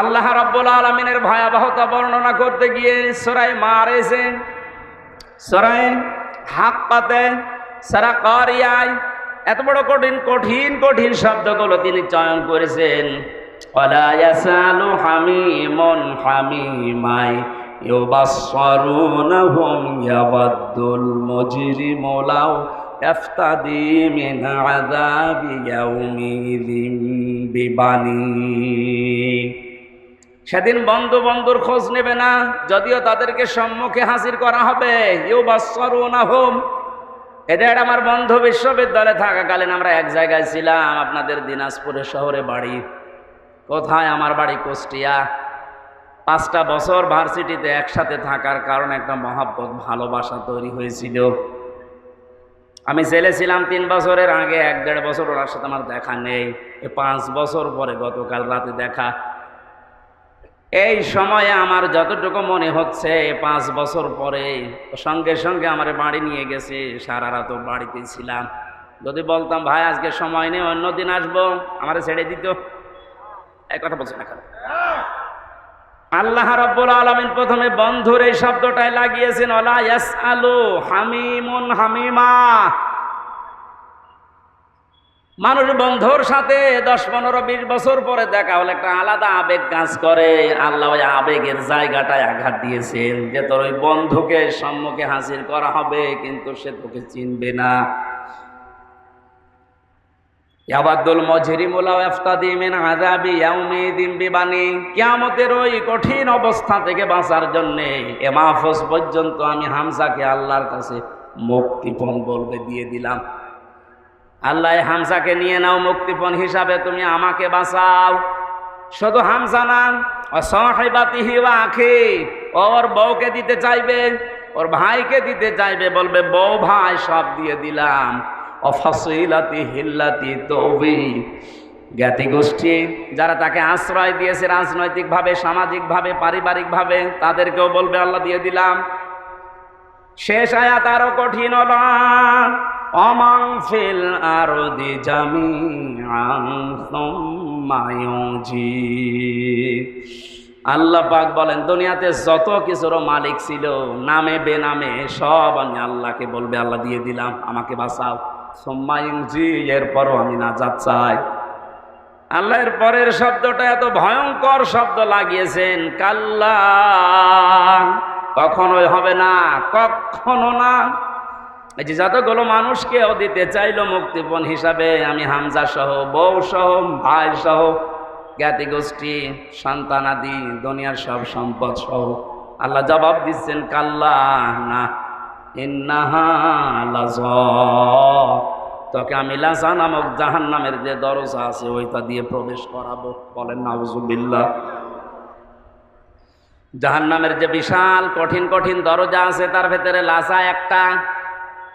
আল্লাহ রাব্বুল আলমিনের ভয়াবহতা বর্ণনা করতে গিয়ে সরাই মারেছে সরাই হাক পাতে সারা কারিয়ায় এত বড় কঠিন কঠিন কঠিন শব্দগুলো তিনি চয়ন করেছেন। বিবানি। সেদিন বন্ধু বন্ধুর খোঁজ নেবে না, যদিও তাদেরকে সম্মুখে হাজির করা হবে। ইউ বাসরুনা হোম এটা একটা আমার বন্ধু বিশ্ববিদ্যালয়ে থাকাকালীন আমরা এক জায়গায় ছিলাম, আপনাদের দিনাজপুরের শহরে বাড়ি। কোথায়? আমার বাড়ি কুষ্টিয়া। পাঁচটা বছর ভার্সিটিতে একসাথে থাকার কারণে একটা মহাব্বত, ভালোবাসা তৈরি হয়েছিল। আমি জেলে ছিলাম তিন বছরের আগে, এক দেড় বছর ওনার সাথে আমার দেখা নেই। পাঁচ বছর পরে গতকাল রাতে দেখা এই সময়ে আমার যতটুকু মনে হচ্ছে, পাঁচ বছর পরে সঙ্গে সঙ্গে আমার বাড়ি নিয়ে গেছে, সারা রাত বাড়িতে ছিলাম। যদি বলতাম, ভাই, আজকে সময় নেই অন্যদিন আসব, আমার ছেড়ে দিত। এক কথা বলছি না? আল্লাহ রব্বুল আলমিন প্রথমে বন্ধুর এই শব্দটাই লাগিয়েছেন ওলা ইয়াস আলু হামিমুন হামিমা। মানুষ বন্ধুর সাথে দশ, পনেরো, বিশ বছর পরে দেখা হলে একটা আলাদা আবেগ কাজ করে। আল্লাহ ওই আবেগের জায়গাটায় আঘাত দিয়েছেন যে তোর ওই বন্ধুকে সম্মুখে হাজির করা হবে, কিন্তু সে তোকে চিনবে না। ইয়াবাদুল মজরিমুলাও ইফতাদি মিন বিবানি। কিয়ামতের ওই কঠিন অবস্থা থেকে বাঁচার জন্য এ মাহফুজ পর্যন্ত আমি হামজাকে আল্লাহর কাছে মুক্তিপণ বলবে, দিয়ে দিলাম। আল্লাহ হামসাকে নিয়ে নাও মুক্তিপণ হিসাবে, তুমি আমাকে বাঁচাও। শুধু হামজা না অসহাইবাতিহি আখি ওর বউকে দিতে চাইবে, ওর ভাইকে দিতে চাইবে, বলবে, বউ ভাই, সব দিয়ে দিলাম। অফসিলাতি হিল্লাতি তৌবি, জ্ঞাতি গোষ্ঠী, যারা তাকে আশ্রয় দিয়েছে রাজনৈতিকভাবে, সামাজিকভাবে, পারিবারিকভাবে, তাদেরকেও বলবে, আল্লাহ দিয়ে দিলাম। শেষ আয়াত আরও কঠিন হলো। অমাং ফিল আরদি জামিআন সুম্মা আল্লাহ পাক বলেন, দুনিয়াতে যত কিছুর মালিক ছিল, নামে বেনামে সব আমি আল্লাহকে বলবে, আল্লাহ দিয়ে দিলাম, আমাকে বাঁচাও। সোম্মা ইউজি এরপরও আমি নাজাত চাই। আল্লাহর পরের শব্দটা এত ভয়ঙ্কর শব্দ লাগিয়েছেন, কাল্লা, কখনোই হবে না, কখনো না। যে যতগুলো মানুষকেও দিতে চাইলো মুক্তিপণ হিসাবে, আমি হামজা সহ, বউ সহ, ভাই সহ, জ্ঞাতি গোষ্ঠী সন্তানাদি দুনিয়ার সব সম্পদ সহ, আল্লাহ জবাব দিচ্ছেন, কাল্লা না। তোকে আমি লাজা নামক জাহান নামের যে দরজা আছে, ওইটা দিয়ে প্রবেশ করাবো বলেন, নাউজুবিল্লাহ জাহান নামের যে বিশাল, কঠিন কঠিন দরজা আছে, তার ভেতরে লাসা একটা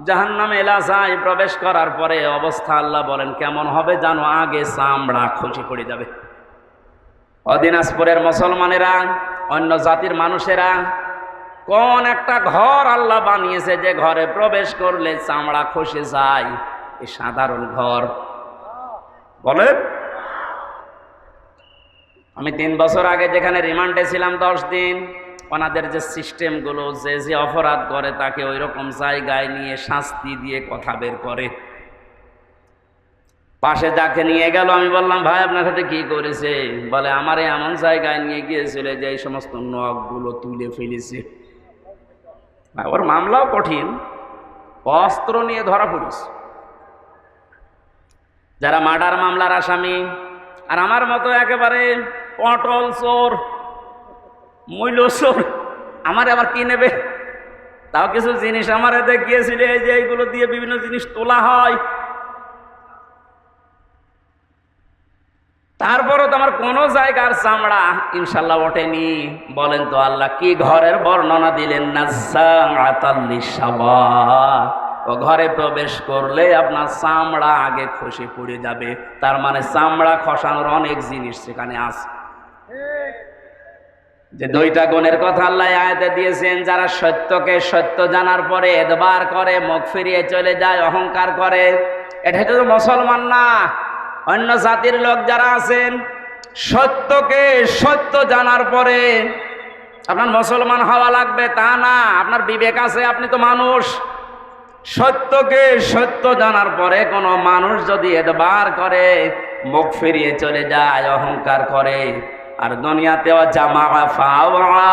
জাহান্নামে এলাসায় প্রবেশ করার পরে অবস্থা আল্লাহ বলেন, কেমন হবে জানো, আগে চামড়া খুশি পড়ে যাবে। অদিনাজপুরের মুসলমানেরা, অন্য জাতির মানুষেরা, কোন একটা ঘর আল্লাহ বানিয়েছে যে ঘরে প্রবেশ করলে চামড়া খসে যায় এই সাধারণ ঘর। বলে? আমি তিন বছর আগে যেখানে রিমান্ডে ছিলাম দশ দিন ওনাদের যে সিস্টেমগুলো, যে যে অপরাধ করে, তাকে ওই রকম জায়গায় নিয়ে শাস্তি দিয়ে কথা বের করে। পাশে যাকে নিয়ে গেল, আমি বললাম, ভাই, আপনার সাথে কি করেছে? বলে, আমার এমন জায়গায় নিয়ে গিয়েছিল যে এই সমস্ত নখগুলো তুলে ফেলেছে। ওর মামলাও কঠিন। অস্ত্র নিয়ে ধরা পড়েছে। যারা মার্ডার মামলার আসামি, আর আমার মতো একেবারে পটল চোর মূল্য চোর আমার আবার কি নেবে? তাও কিছু জিনিস আমার দেখিয়েছিল, এই যে এইগুলো দিয়ে বিভিন্ন জিনিস তোলা হয়। তারপরও তো আমার কোনো জায়গার চামড়া ইনশাল্লাহ ওঠেনি। বলেন তো আল্লাহ, কি ঘরের বর্ণনা দিলেন? না ও ঘরে প্রবেশ করলে আপনার চামড়া আগে খসে পড়ে যাবে। তার মানে চামড়া খসানোর অনেক জিনিস সেখানে আছে। যে দুইটা গুণের কথা আল্লাহ আয়াতে দিয়েছেন, যারা সত্যকে সত্য জানার পরে এদবার করে, মুখ ফিরিয়ে চলে যায়, অহংকার করে, এটা তো মুসলমান না। অন্য জাতির লোক যারা আছেন, সত্যকে সত্য জানার পরে আপনার মুসলমান হওয়া লাগবে, তা না। আপনার বিবেক আছে, আপনি তো মানুষ। সত্যকে সত্য জানার পরে কোনো মানুষ যদি এদবার করে, মুখ ফিরিয়ে চলে যায়, অহংকার করে আর দুনিয়াতেও জামা ফাওয়া।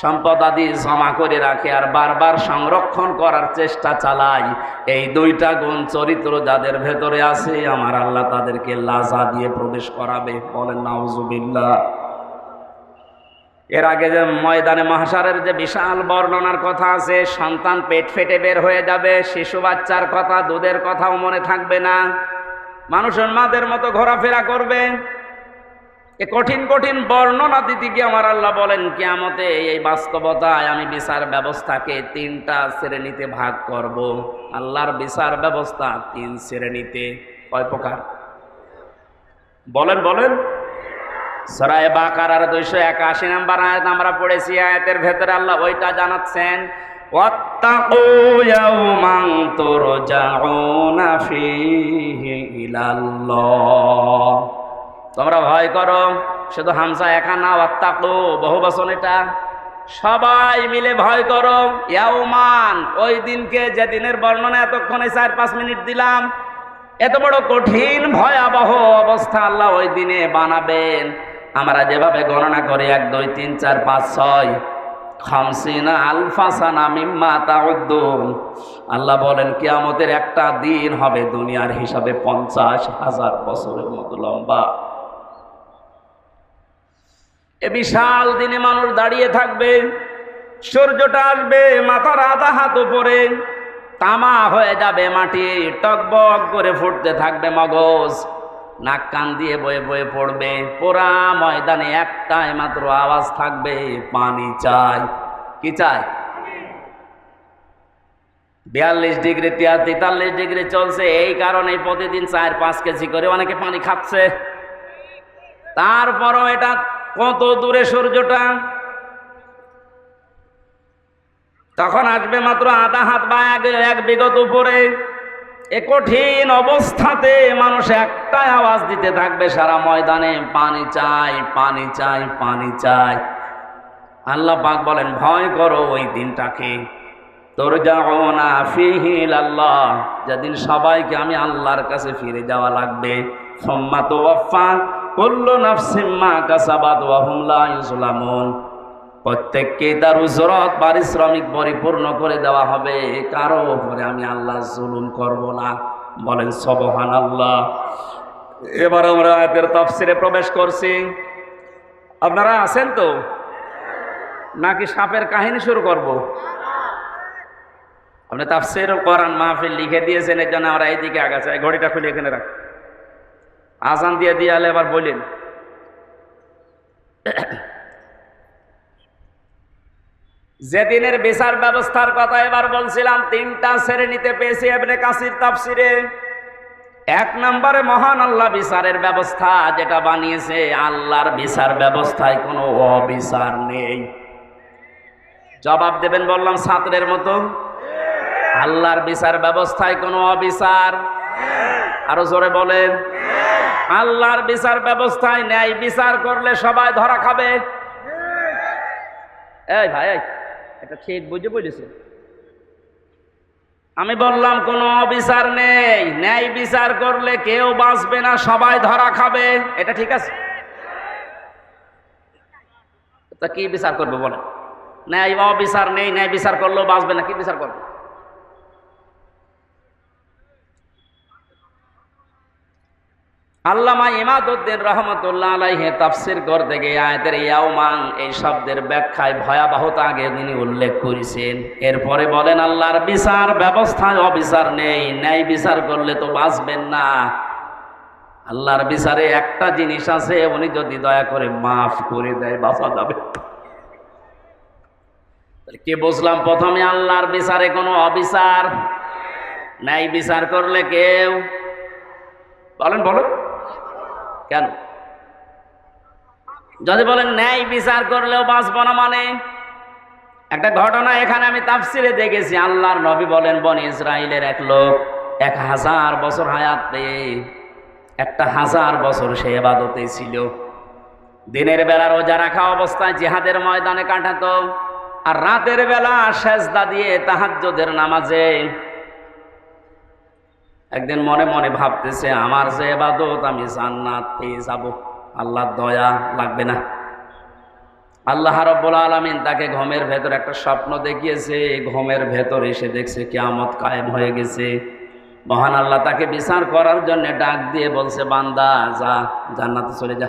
সম্পদ আদি জমা করে রাখে আর বারবার সংরক্ষণ করার চেষ্টা চালায়। এই দুইটা গুণ চরিত্র যাদের ভেতরে আছে, আমার আল্লাহ তাদেরকে লাজা দিয়ে প্রবেশ করাবে বলেন নাউজুবিল্লাহ। এর আগে যে ময়দানে মহাসারের যে বিশাল বর্ণনার কথা আছে, সন্তান পেট ফেটে বের হয়ে যাবে, শিশু বাচ্চার কথা, দুধের কথাও মনে থাকবে না। মানুষের মাদের মতো ঘোরাফেরা করবে। এ কঠিন কঠিন বর্ণনা দিতে গিয়ে আমার আল্লাহ বলেন কিয়ামতে এই বাস্তবতায় আমি বিচার ব্যবস্থাকে তিনটা শ্রেণীতে ভাগ করব আল্লাহর বিচার ব্যবস্থা তিন শ্রেণীতে কয় প্রকার বলেন বলেন সরায় বাকার আর দুইশো একাশি নাম্বার আয়াত আমরা পড়েছি আয়াতের ভেতরে আল্লাহ ওইটা জানাচ্ছেন واتقوا يوما ترجعون فيه إلى الله তোমরা ভয় করো, শুধু হামসা একা না অত্তাকু বহু বচন এটা। সবাই মিলে ভয় করো, ইয়াউমান, ওই দিনকে যে দিনের বর্ণনা এতক্ষণে চার পাঁচ মিনিট দিলাম, এত বড় কঠিন ভয়াবহ অবস্থা আল্লাহ ওই দিনে বানাবেন। আমরা যেভাবে গণনা করি, এক, দুই, তিন, চার, পাঁচ, ছয়, খামসিনা আলফাসানা মিম্মা তাউদ্দুন। আল্লাহ বলেন, কিয়ামতের একটা দিন হবে দুনিয়ার হিসাবে পঞ্চাশ হাজার বছরের মতো লম্বা। এ বিশাল দিনে মানুষ দাঁড়িয়ে থাকবে, সূর্যটা আসবে মাথার আধা হাত উপরে, তামা হয়ে যাবে মাটি, টকবক করে ফুটতে থাকবে মগজ, নাক কান দিয়ে বয়ে বয়ে পড়বে, পোড়া ময়দানে একটাই মাত্র আওয়াজ থাকবে, পানি চাই, কি চাই? বিয়াল্লিশ ডিগ্রি তিয়ার তেতাল্লিশ ডিগ্রি চলছে, এই কারণে প্রতিদিন চার পাঁচ কেজি করে অনেকে পানি খাচ্ছে। তারপরও এটা কত দূরে সূর্যটা? তখন আসবে মাত্র আধা হাত বা এক এক বিগত উপরে। এ কঠিন অবস্থাতে মানুষ একটাই আওয়াজ দিতে থাকবে সারা ময়দানে, পানি চাই পানি চাই পানি চাই। আল্লাহ পাক বলেন, ভয় করো ওই দিনটাকে। তোর যাও না ফিহিল আল্লাহ যেদিন সবাইকে আমি আল্লাহর কাছে ফিরে যাওয়া লাগবে। সম্মা তো কুল্লু নাফসিম্মা কাসাবাত ওয়া হুম লা ইউজলামুন প্রত্যেককে তার উজরত পারিশ্রমিক পরিপূর্ণ করে দেওয়া হবে, কারও উপরে আমি আল্লাহ জুলুম করব না। বলেন সবহান আল্লাহ এবার আমরা আয়াতের তফসিরে প্রবেশ করছি। আপনারা আছেন তো? নাকি সাপের কাহিনী শুরু করব? আপনি তাফসির কোরআন মাহফিল লিখে দিয়েছেন, এর জন্য আমরা এইদিকে আগাচ্ছি। ঘড়িটা খুলে এখানে রাখ। আজান দিয়ে দিয়ে আলে এবার বললেন যেদিনের বিচার ব্যবস্থার কথা এবার বলছিলাম, তিনটা শ্রেণীতে পেয়েছি এমনি কাসির তাফসিরে। এক নম্বরে মহান আল্লাহ বিচারের ব্যবস্থা যেটা বানিয়েছে, আল্লাহর বিচার ব্যবস্থায় কোনো অবিচার নেই। জবাব দেবেন বললাম ছাত্রের মতো। আল্লাহর বিচার ব্যবস্থায় কোনো অবিচার। আরও জোরে বলেন। আল্লাহর বিচার ব্যবস্থায় ন্যায় বিচার করলে সবাই ধরা খাবে। এই ভাই এটা ঠিক বুঝে বলেছে আমি বললাম, কোনো অবিচার নেই। ন্যায় বিচার করলে কেউ বাঁচবে না, সবাই ধরা খাবে। এটা ঠিক আছে? তা কি বিচার করবে বলেন? ন্যায়, অবিচার নেই, ন্যায় বিচার করলেও বাঁচবে না, কি বিচার করবে? আল্লামা ইমাদুদ্দিন রহমতুল্লাহ আলাইহে তাফসির করতে গিয়ে আয়াতের ইয়াউমাং এই শব্দের ব্যাখ্যায় ভয়াবহতা আগে তিনি উল্লেখ করেছেন। এরপরে বলেন, আল্লাহর বিচার ব্যবস্থায় অবিচার নেই, ন্যায় বিচার করলে তো বাঁচবেন না। আল্লাহর বিচারে একটা জিনিস আছে, উনি যদি দয়া করে মাফ করে দেয়, বাঁচা যাবে। কে বুঝলাম? প্রথমে আল্লাহর বিচারে কোনো অবিচার, ন্যায় বিচার করলে কেউ বলেন বলেন কেন? যদি বলেন ন্যায় বিচার করলেও বাঁচব না মানে? একটা ঘটনা এখানে আমি তাফসিরে দেখেছি, আল্লাহর নবী বলেন, বন ইসরায়েলের এক লোক এক হাজার বছর হায়াত পেয়ে একটা হাজার বছর সে এবাদতে ছিল। দিনের বেলা রোজা রাখা অবস্থায় জিহাদের ময়দানে কাটাতো, আর রাতের বেলা সেজদা দিয়ে তাহাজ্জুদের নামাজে একদিন মনে মনে ভাবতেছে, আমার যে এবাদত আমি জান্নাত যাব। আল্লাহর দয়া লাগবে না। আল্লাহ রব্বুল আলমিন তাকে ঘমের ভেতর একটা স্বপ্ন দেখিয়েছে। ঘমের ভেতর এসে দেখছে কেয়ামত কায়েম হয়ে গেছে। মহান আল্লাহ তাকে বিচার করার জন্য ডাক দিয়ে বলছে, বান্দা, যা, জান্নাতে চলে যা।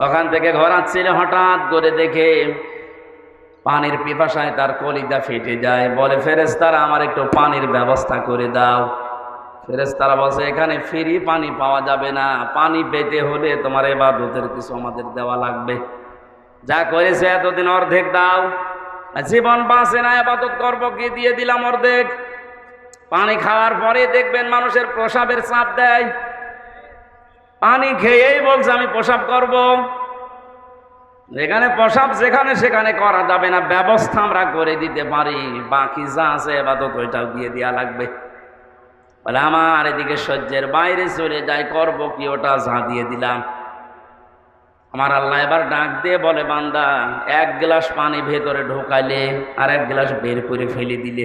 ওখান থেকে ঘোরাচ্ছিল হঠাৎ করে দেখে পানির পিপাসায় তার কলিজা ফেটে যায়। বলে ফেরেস্তারা আমার একটু পানির ব্যবস্থা করে দাও। ফেরেস্তারা বলছে, এখানে ফ্রি পানি পাওয়া যাবে না। পানি পেতে হলে তোমার এবাদতের কিছু আমাদের দেওয়া লাগবে। যা করেছে এতদিন অর্ধেক দাও। জীবন বাঁচে না আপাতত করব কি? দিয়ে দিলাম অর্ধেক। পানি খাওয়ার পরে দেখবেন মানুষের প্রসাবের চাপ দেয়। পানি খেয়েই বলছে, আমি প্রসাব করব। যেখানে প্রসাব, যেখানে সেখানে করা যাবে না। ব্যবস্থা আমরা করে দিতে পারি। বাকি যা আছে এবার তো ওইটাও দিয়ে দেওয়া লাগবে। বলে, আমার এদিকে সহ্যের বাইরে চলে যায় করব কি ওটা যা দিয়ে দিলাম। আমার আল্লাহ এবার ডাক দিয়ে বলে, বান্দা, এক গ্লাস পানি ভেতরে ঢোকাইলে আর এক গ্লাস বের করে ফেলে দিলে।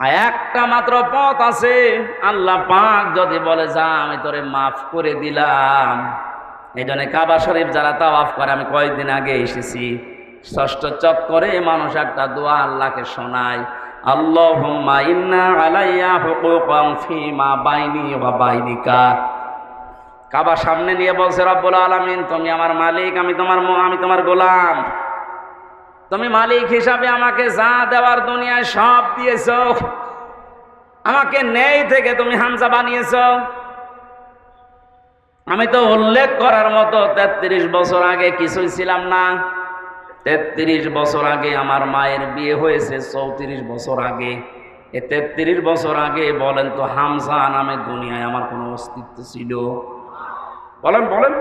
একটা মাত্র পথ আছে। আল্লাহ পাক যদি বলে, যা, আমি তোরে মাফ করে দিলাম। এই জন্য কাবা শরীফ যারা তাওয়াফ করে, আমি কয়েকদিন আগে এসেছি। ষষ্ঠ চক্করে মানুষ একটা দোয়া আল্লাহকে শোনায়, আল্লাহুম্মা ইন্না আলাইয়া হুকুকাম ফিমা বাইনি ওয়া বাইনিকা। কাবা সামনে নিয়ে বলছে, রব্বুল আলামিন, তুমি আমার মালিক, আমি তোমার আমি তোমার গোলাম। তুমি মালিক হিসাবে আমাকে যা দেওয়ার দুনিয়ায় সব দিয়েছ, আমাকে নেই থেকে তুমি হামজা বানিয়েছ। আমি তো উল্লেখ করার মতো তেত্রিশ বছর আগে কিছুই ছিলাম না। তেত্রিশ বছর আগে আমার মায়ের বিয়ে হয়েছে, চৌত্রিশ বছর আগে। এ তেত্রিশ বছর আগে বলেন তো হামজা নামে দুনিয়ায় আমার কোনো অস্তিত্ব ছিল? বলেন বলেন।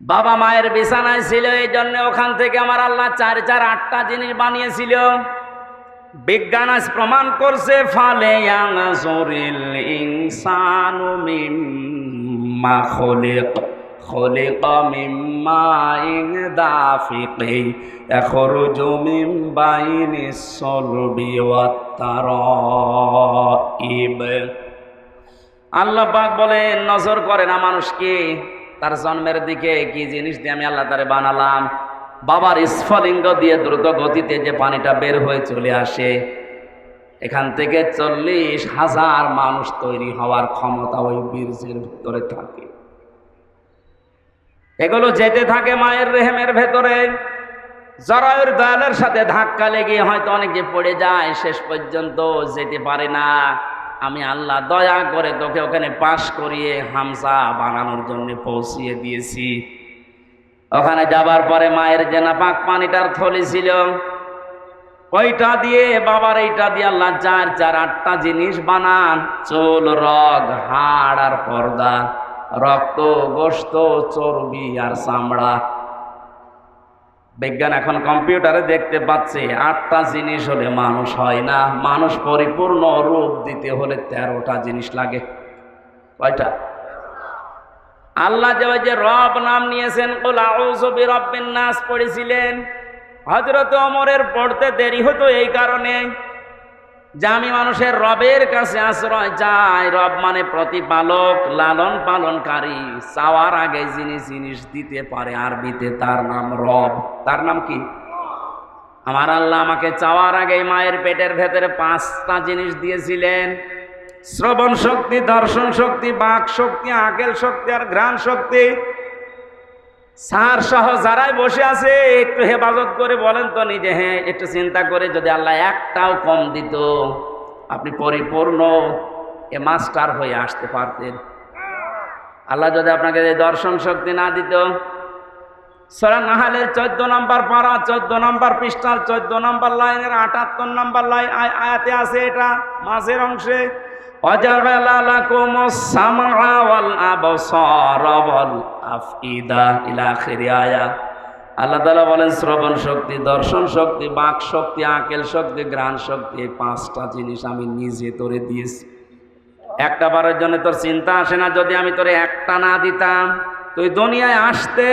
বাবা মায়ের বিছানায় ছিল, এই জন্য ওখান থেকে আমার আল্লাহ চার চার, আটটা জিনিস বানিয়েছিল। বিজ্ঞান আজ প্রমাণ করছে, ফালে ওয়াত আল্লাহ বলে নজর করে না মানুষকে তার জন্মের দিকে কি জিনিস দিয়ে আমি আল্লাহ তারে বানালাম? বাবার স্ফলিঙ্গ দিয়ে দ্রুত গতিতে যে পানিটা বের হয়ে চলে আসে, এখান থেকে চল্লিশ হাজার মানুষ তৈরি হওয়ার ক্ষমতা ওই বীর্যের ভিতরে থাকে। এগুলো যেতে থাকে মায়ের রেহেমের ভেতরে। জরায়ুর দয়ালের সাথে ধাক্কা লেগে হয়তো অনেকে পড়ে যায়, শেষ পর্যন্ত যেতে পারে না। আমি আল্লাহ দয়া করে তোকে ওখানে পাশ করিয়ে হামসা বানানোর জন্য পৌঁছিয়ে দিয়েছি। ওখানে যাবার পরে মায়ের যে না পাক পানিটার থলি ছিল, ওইটা দিয়ে, বাবার এইটা দিয়ে আল্লাহ চার চার আটটা জিনিস বানান। চুল, রগ, হাড় আর পর্দা, রক্ত গোস্ত চর্বি আর চামড়া। বিজ্ঞান এখন কম্পিউটারে দেখতে পাচ্ছি, আটটা জিনিস হলে মানুষ হয় না। মানুষ পরিপূর্ণ রূপ দিতে হলে তেরোটা জিনিস লাগে। কয়টা? আল্লাহ যে রব নাম নিয়েছেন নাস পড়েছিলেন। হজরত অমরের পড়তে দেরি হতো এই কারণে। যে আমি মানুষের রবের কাছে আশ্রয় যাই রব মানে প্রতিপালক, লালন পালনকারী। চাওয়ার আগে যিনি জিনিস দিতে পারে আরবিতে তার নাম রব। তার নাম কি? আমার আল্লাহ আমাকে চাওয়ার আগে মায়ের পেটের ভেতরে পাঁচটা জিনিস দিয়েছিলেন। শ্রবণ শক্তি, দর্শন শক্তি, বাক শক্তি, আকেল শক্তি আর ঘ্রাণ শক্তি। সার সহ যারাই বসে আছে, একটু হেফাজত করে বলেন তো নিজে হ্যাঁ একটু চিন্তা করে যদি আল্লাহ একটাও কম দিত, আপনি পরিপূর্ণ এ মাস্টার হয়ে আসতে পারতেন। আল্লাহ যদি আপনাকে দর্শন শক্তি না দিত। সরা নাহালের চোদ্দ নম্বর পাড়া চোদ্দ নম্বর পৃষ্ঠার চোদ্দ নম্বর লাইনের আটাত্তর নম্বর লাইন আয়াতে আছে এটা, মাঝের অংশে। وجعل لكم السمع والأبصار والأفئدة إلى آخر آية আল্লাহ তালা বলেন শ্রবণ শক্তি দর্শন শক্তি বাক শক্তি আকেল শক্তি গ্রাণ শক্তি এই পাঁচটা জিনিস আমি নিজে তোরে দিয়েছি একটা বারের জন্য তোর চিন্তা আসে না যদি আমি তোরে একটা না দিতাম তুই দুনিয়ায় আসতে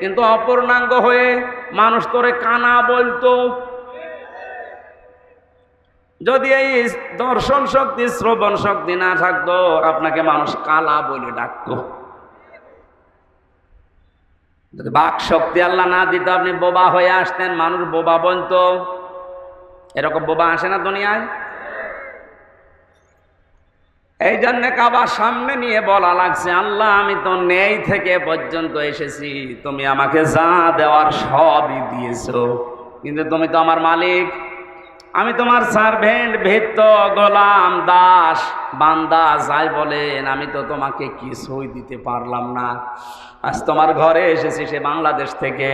কিন্তু অপূর্ণাঙ্গ হয়ে মানুষ তোরে কানা বলতো যদি এই দর্শন শক্তি, শ্রবণ শক্তি না থাকতো, আপনাকে মানুষ কালা বলে ডাকতো। যদি বাক শক্তি আল্লাহ না দিত, আপনি বোবা হয়ে আসতেন, মানুষ বোবা বলতো। এরকম বোবা আসে না দুনিয়ায়? এই জন্যে কাবার সামনে নিয়ে বলা লাগছে, আল্লাহ, আমি তো নেই থেকে পর্যন্ত এসেছি, তুমি আমাকে যা দেওয়ার সবই দিয়েছ। কিন্তু তুমি তো আমার মালিক। আমি তোমার সার্ভেন্ট ভেত্ত গোলাম, দাস, বান্দা, যাই বলেন, আমি তো তোমাকে কিছুই দিতে পারলাম না। আজ তোমার ঘরে এসেছি সে বাংলাদেশ থেকে।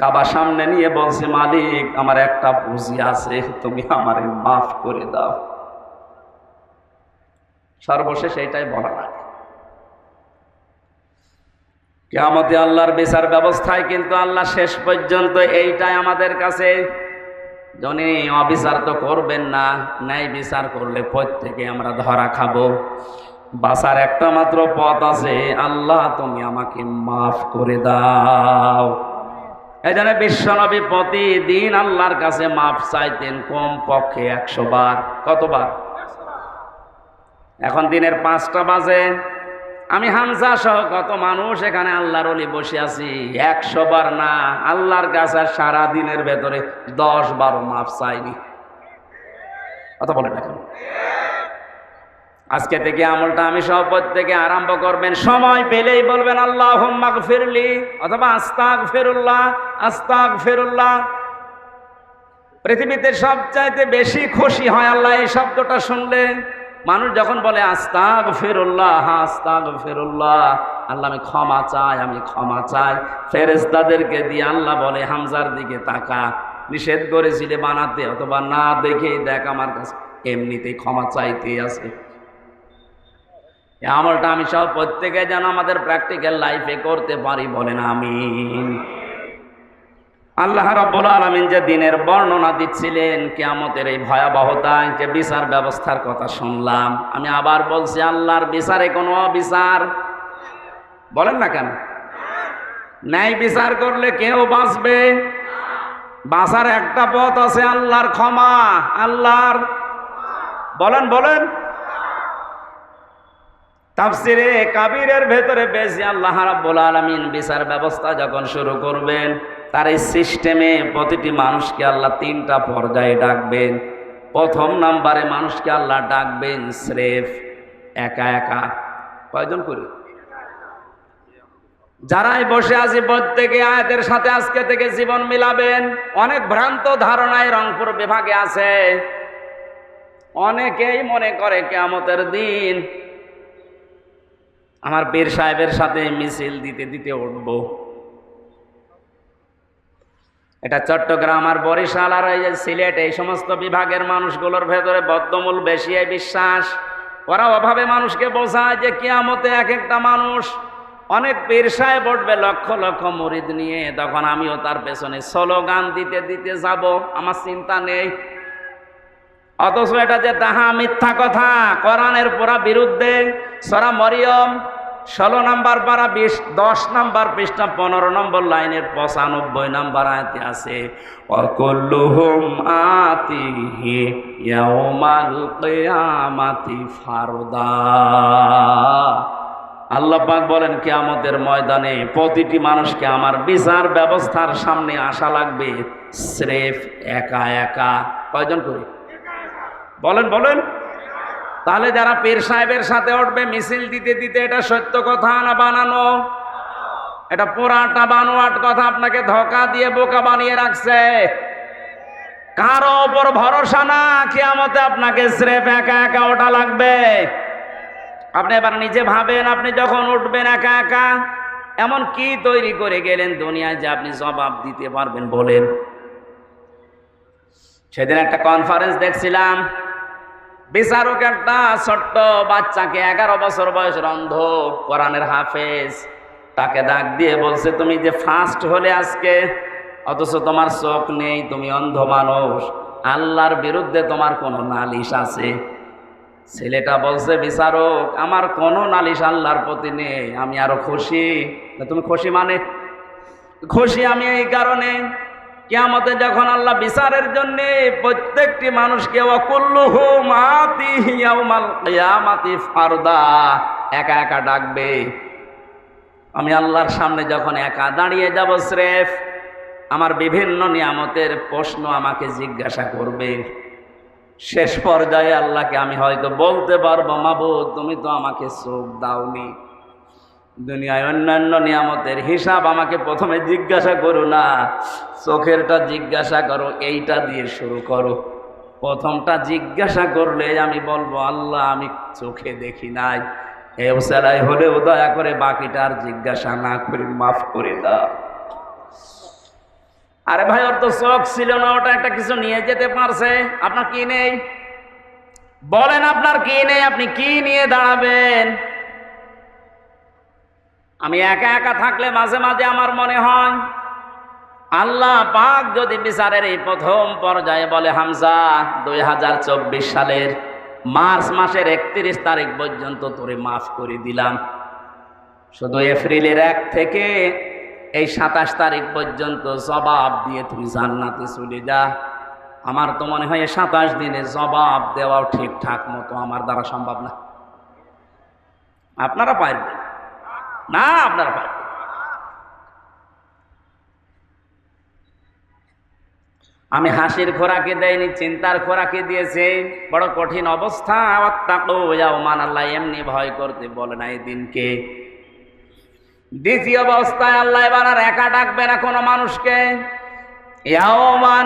কাবা সামনে নিয়ে বলছে, মালিক, আমার একটা পুঁজি আছে, তুমি আমারে মাফ করে দাও। সর্বশেষ এইটাই বলা লাগে কেমতে আল্লাহর বিচার ব্যবস্থায় কিন্তু আল্লাহ শেষ পর্যন্ত এইটাই আমাদের কাছে। যিনি অবিচার তো করবেন না, ন্যায় বিচার করলে প্রত্যেকে আমরা ধরা খাব। বাসার একটা মাত্র পথ আছে, আল্লাহ তুমি আমাকে মাফ করে দাও। এই জন্য বিশ্বনবী প্রতিদিন আল্লাহর কাছে মাফ চাইতেন কম পক্ষে একশো বার। কতবার? এখন দিনের পাঁচটা বাজে। আমি হামজা সহ কত মানুষ এখানে আল্লাহর অলি বসে আছি। একশো বার না, আল্লাহর কাছে সারা দিনের ভেতরে দশ বারো মাপ চাইনি। কথা বলে না আজকে থেকে আমলটা আমি সব থেকে আরম্ভ করবেন। সময় পেলেই বলবেন আল্লাহ ফিরলি অথবা আস্তাক ফেরুল্লাহ আস্তাক ফেরুল্লাহ পৃথিবীতে সবচাইতে বেশি খুশি হয় আল্লাহ এই শব্দটা শুনলে। মানুষ যখন বলে আস্তাগ ফেরুল্লাহ আস্তাগ ফেরুল্লাহ আল্লাহ আমি ক্ষমা চাই, আমি ক্ষমা চাই। ফেরেস্তাদেরকে দিয়ে আল্লাহ বলে, হামজার দিকে তাকা। নিষেধ করেছিলে বানাতে, অথবা না দেখেই দেখ আমার কাছে, এমনিতেই ক্ষমা চাইতে আছে। আমলটা আমি সব প্রত্যেকে যেন আমাদের প্র্যাকটিক্যাল লাইফে করতে পারি বলেন, আমিন। আল্লাহ রাব্বুল আলামিন যে দিনের বর্ণনা দিচ্ছিলেন কিয়ামতের এই ভয়াবহতায় যে বিচার ব্যবস্থার কথা শুনলাম, আমি আবার বলছি আল্লাহর বিচারে কোনো অবিচার। বলেন না কেন? ন্যায় বিচার করলে কেউ বাঁচবে? বাঁচার একটা পথ আছে আল্লাহর ক্ষমা, আল্লাহর বলেন বলেন। তাফসিরে কাবিরের ভেতরে বেশি আল্লাহ রাব্বুল আলামিন বিচার ব্যবস্থা যখন শুরু করবেন তার এই সিস্টেমে প্রতিটি মানুষকে আল্লাহ তিনটা পর্যায়ে ডাকবেন। প্রথম নাম্বারে মানুষকে আল্লাহ ডাকবেন স্রেফ, একা একা। কয়জন করে? যারাই বসে আছি প্রত্যেকে আয়াতের সাথে আজকে থেকে জীবন মিলাবেন। অনেক ভ্রান্ত ধারণায় রংপুর বিভাগে আছে। অনেকেই মনে করে কেমতের দিন। আমার পীর সাহেবের সাথে মিছিল দিতে দিতে উঠবো। এটা চট্টগ্রাম আর বরিশাল আর এই যে সিলেট, এই সমস্ত বিভাগের মানুষগুলোর ভেতরে বদ্ধমূল বেশি বিশ্বাস। ওরা অভাবে মানুষকে বোঝায় যে কিয়ামতে এক একটা মানুষ অনেক পেরসায় বটবে লক্ষ লক্ষ মরিদ নিয়ে। তখন আমিও তার পেছনে স্লোগান দিতে দিতে যাব, আমার চিন্তা নেই। অথচ এটা যে তাহা মিথ্যা কথা, কোরআনের পুরা বিরুদ্ধে সরা মরিয়ম ষোলো নাম্বার পারা, বিশ, দশ নাম্বার পৃষ্ঠা, পনেরো নম্বর লাইনের পঁচানব্বই নাম্বার আয়তে আছে, অকল্লুহুম আতিহি ইয়াউমাল কিয়ামাতি ফারদা। আল্লাহ পাক বলেন, কিয়ামতের ময়দানে প্রতিটি মানুষকে আমার বিচার ব্যবস্থার সামনে আসা লাগবে, স্রেফ একা একা। কয়জন করি? বলেন বলেন। তাহলে যারা পীর সাহেবের সাথে উঠবে, মিছিল দিতে দিতে এটা সত্য কথা না বানানো? এটা পুরাটা বানোয়াট কথা আপনাকে ধোকা দিয়ে বোকা বানিয়ে রাখছে। কারও ওপর ভরসা না, কিয়ামতে আপনাকে স্রেফ একা একা ওটা লাগবে। আপনি এবার নিজে ভাবেন, আপনি যখন উঠবেন একা একা, এমন কি তৈরি করে গেলেন দুনিয়ায় যে আপনি জবাব দিতে পারবেন বলেন? সেদিন একটা কনফারেন্স দেখছিলাম বিচারক একটা ছোট্ট বাচ্চাকে এগারো বছর বয়সের অন্ধ কোরআনের হাফেজ। তাকে ডাক দিয়ে বলছে, তুমি যে ফার্স্ট হলে আজকে, অথচ তোমার চোখ নেই, তুমি অন্ধ মানুষ। আল্লাহর বিরুদ্ধে তোমার কোনো নালিশ আছে? ছেলেটা বলছে, বিচারক, আমার কোনো নালিশ আল্লাহর প্রতি নেই, আমি আরও খুশি। তুমি খুশি মানে? খুশি আমি এই কারণে কিয়ামতে যখন আল্লাহ বিচারের জন্য প্রত্যেকটি মানুষকে মাতি ফারদা একা একা ডাকবে। আমি আল্লাহর সামনে যখন একা দাঁড়িয়ে যাব, স্রেফ আমার বিভিন্ন নিয়ামতের প্রশ্ন আমাকে জিজ্ঞাসা করবে। শেষ পর্যায়ে আল্লাহকে আমি হয়তো বলতে পারব, মাবুদ, তুমি তো আমাকে চোখ দাওনি। দুনিয়ায় অন্যান্য নিয়ামতের হিসাব আমাকে প্রথমে জিজ্ঞাসা করো না। চোখেরটা জিজ্ঞাসা করো, এইটা দিয়ে শুরু করো। প্রথমটা জিজ্ঞাসা করলে আমি বলব, আল্লাহ, আমি চোখে দেখি নাই। এ সেলাই হলেও দয়া করে বাকিটা আর জিজ্ঞাসা না করে মাফ করে দাও। আরে ভাই, ওর তো চোখ ছিল না, ওটা একটা কিছু নিয়ে যেতে পারছে। আপনার কি নেই? বলেন আপনার কি নেই, আপনি কি নিয়ে দাঁড়াবেন? আমি একা একা থাকলে মাঝে মাঝে আমার মনে হয়, আল্লাহ পাক যদি বিচারের এই প্রথম পর্যায়ে বলে, হামজা, দুই হাজার চব্বিশ সালের মার্চ মাসের একত্রিশ তারিখ পর্যন্ত তোরে মাফ করে দিলাম। শুধু এপ্রিলের এক থেকে এই সাতাশ তারিখ পর্যন্ত জবাব দিয়ে তুমি জান্নাতে চলে যা। আমার তো মনে হয় সাতাশ দিনে জবাব দেওয়াও ঠিকঠাক মতো আমার দ্বারা সম্ভব না। আপনারা পারবেন। না, আপনারা পারবেন আমি হাসির খোরাকে দেয়নি, চিন্তার খোরাকে দিয়েছে। বড় কঠিন অবস্থা। মান আল্লাহ এমনি ভয় করতে বলে না এই দিনকে। দ্বিতীয় অবস্থায় আল্লাহ এবার আর একা ডাকবে না কোনো মানুষকে। ইয়াওমা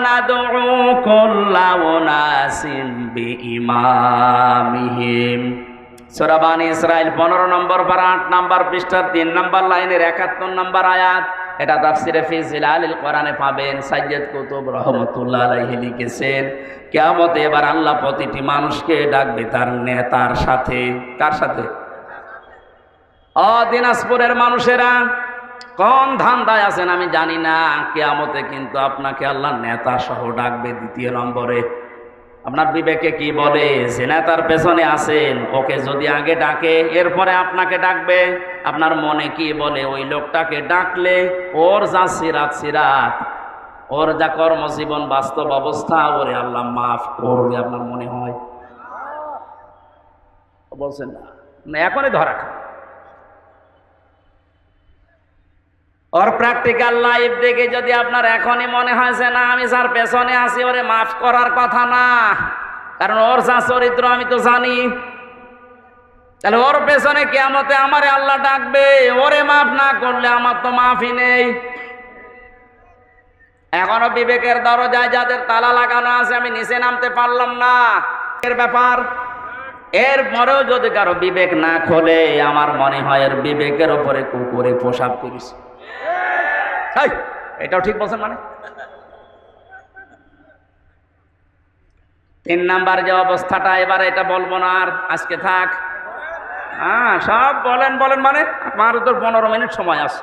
নাদউ ইসরায়েল 15 নম্বর পারা, আট নম্বর পৃষ্ঠার, তিন নম্বর লাইনের 71 নম্বর আয়াত। এটা তাফসিরে ফি জিলালিল কোরআনে পাবেন। সাইয়্যিদ কুতুব রহমতুল্লাহ আলাইহি লিখেছেন, কিয়ামতে এবার আল্লাহ প্রতিটি মানুষকে ডাকবে তার নেতার সাথে। কার সাথে? অ দিনাজপুরের মানুষেরা, কোন ধান্দায় আছেন আমি জানি না। কেয়ামতে কিন্তু আপনাকে আল্লাহ নেতা সহ ডাকবে দ্বিতীয় নম্বরে। আপনার বিবেকে কি বলে? যে তার পেছনে আছেন ওকে যদি আগে ডাকে, এরপরে আপনাকে ডাকবে। আপনার মনে কি বলে? ওই লোকটাকে ডাকলে ওর যা সিরাত সিরাত, ওর যা কর্মজীবন, বাস্তব অবস্থা, ওরে আল্লাহ মাফ করবে, আপনার মনে হয়? বলছেন না। এখনই ধরা খায় ওর প্র্যাকটিক্যাল লাইফ দেখে যদি আপনার এখনই মনে হয় না, আমি যার পেছনে আছি, ওরে মাফ করার কথা না। কারণ ওর যা চরিত্র আমি তো জানি। তাহলে ওর পেছনে কেমতে আমারে আল্লাহ ডাকবে, ওরে মাফ না করলে আমার তো মাফই নেই। এখনও বিবেকের দরজায় যাদের তালা লাগানো আছে, আমি নিচে নামতে পারলাম না। এর ব্যাপার, এর পরেও যদি কারও বিবেক না খোলে, আমার মনে হয় এর বিবেকের ওপরে কুকুরে পোশাক করিস। এই, এটাও ঠিক বলছেন মানে? তিন নাম্বার যে অবস্থাটা এবার এটা বলব না আর আজকে থাক। হ্যাঁ সব বলেন বলেন মানে আমার তো পনেরো মিনিট সময় আছে।